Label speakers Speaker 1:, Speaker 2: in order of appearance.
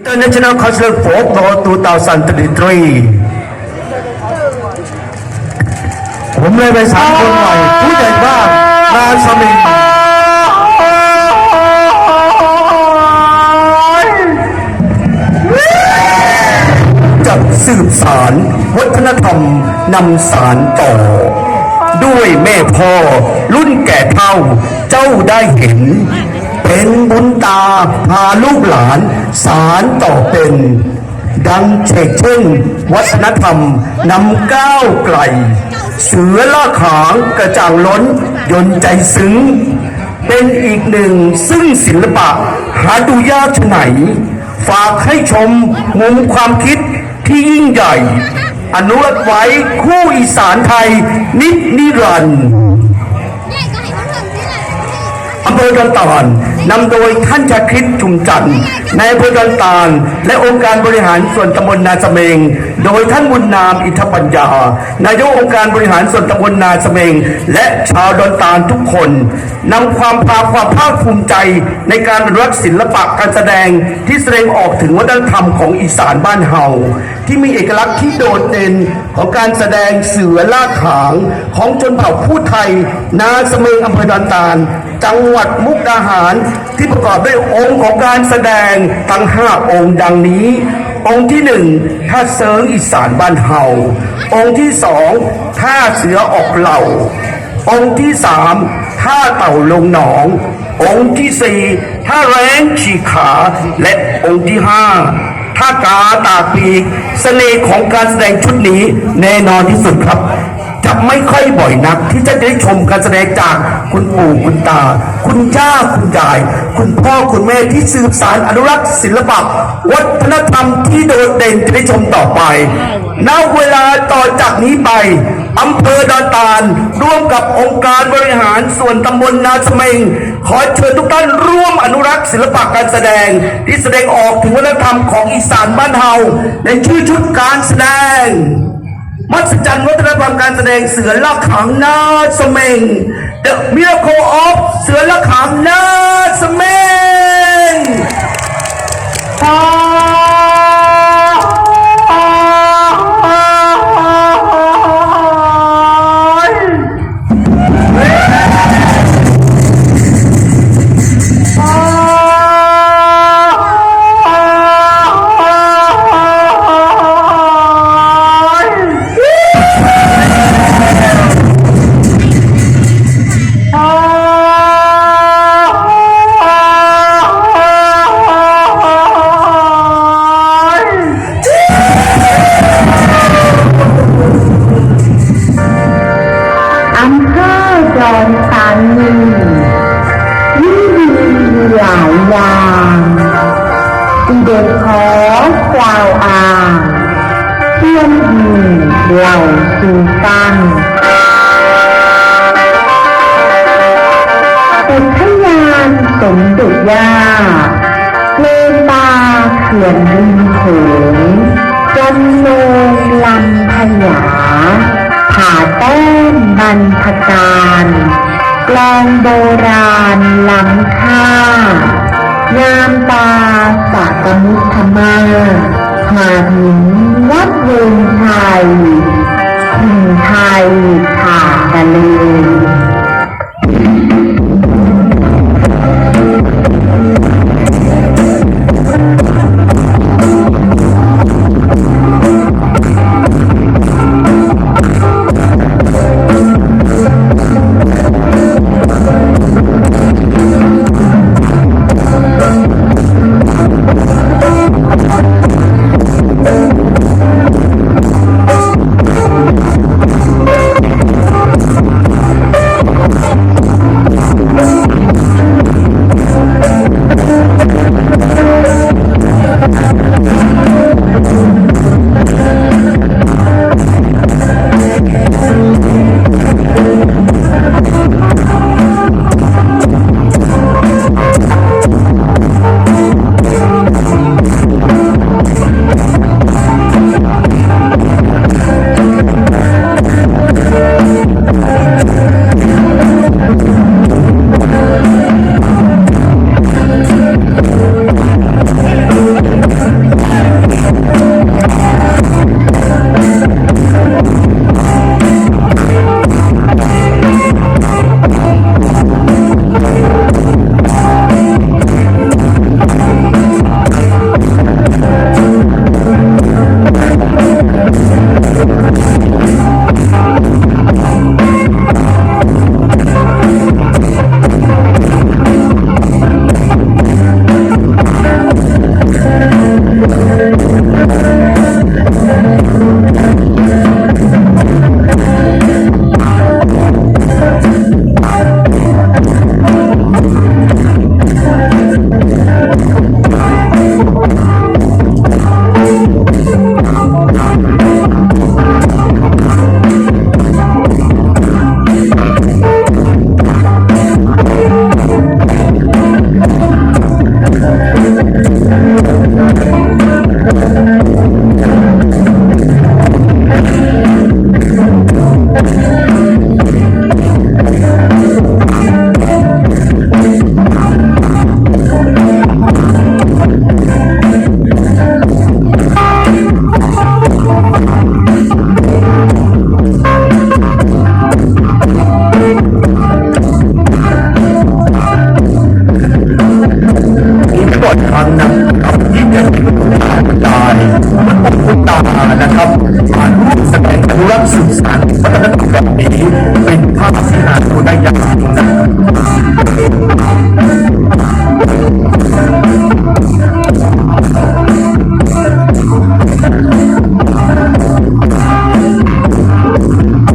Speaker 1: International Cultural Folklore 2023 ผมเลยไปสามคนหม่ผู้ใหญ่บ้านนางสมิงจะสืบสาร วัฒนธรรมนำสารต่อ ด้วยแม่พ่อรุ่นแก่เท่าเจ้าได้เห็น เป็นบุญตาพาลูกหลาน สารต่อเป็น ดังเชกเช่น วัฒนธรรมนำก้าวไกล เสือล่าขางกระจ่างล้น ยนต์ใจซึ้ง เป็นอีกหนึ่งซึ่งศิลปะ หาดูยากที่ไหน ฝากให้ชมมุมความคิดที่ยิ่งใหญ่ อนุรักษ์ไว้คู่อีสานไทย นิดนิรันดร์
Speaker 2: เนี่ยก็ให้เขาทำนี่แหละ
Speaker 1: อำเภอดอนตาล นำโดยท่านชาคริตชุมจันทร์ในอำเภอดอนตาล และองค์การบริหารส่วนตำบลนาสเมง โดยท่านบุญนามอิทธปัญญา นายกองค์การบริหารส่วนตำบลนาสเมง และชาวดอนตาลทุกคนนำความภาคความภาคภูมิใจในการรักศิลปะการแสดงที่แสดงออกถึงวัฒนธรรมของอีสานบ้านเฮาที่มีเอกลักษณ์ที่โดดเด่นของการแสดงเสือล่าขาง ของชนเผ่าผู้ไทย นาสเมงอำเภอดอนตาล จังหวัดมุกดาหารที่ประกอบด้วยองค์ของการแสดงทั้งห้าองค์ดังนี้ องค์ที่หนึ่งท่าเซิงอีสานบ้านเฮาองค์ที่สองท่าเสือออกเหล่า องค์ที่สามท่าเต่าลงหนอง องค์ที่สี่ท่าแรงฉีกขาและองค์ที่ห้าท่ากาตาปีกเสน่ห์ของการแสดงชุดนี้แน่นอนที่สุดครับ จะไม่ค่อยบ่อยนัก ที่จะได้ชมการแสดงจากคุณปู่คุณตา คุณย่าคุณยาย คุณพ่อคุณแม่ที่สืบสารอนุรักษ์ศิลปะ วัฒนธรรมที่โดดเด่นจะได้ชมต่อไปณเวลาต่อจากนี้ไปอำเภอดอนตาล ร่วมกับองค์การบริหารส่วนตำบลนาสเมง ขอเชิญทุกท่านร่วมอนุรักษ์ศิลปะการแสดง ที่แสดงออกถึงวัฒนธรรมของอีสานบ้านเฮาในชื่อชุดการแสดง มัศจรรย์วัฒนธรรมการแสดงเสือลักขังนาสเมง The Miracle of เสือลักขังนาสเมง
Speaker 3: อ ลายอย่างที่เด็กขอกล่าวอ้างเพื่อนดีเหล่าสู่กันอุทยานสมด็จยาเลงบาเขื่อนริมโขงจำโนงลำพญาผาแต้มบรรพการกลองโบราณล้ำค่า งามตาสากมุทมามาถึงวัดเวงไทยถิ่นไทย เ I'm
Speaker 2: 야,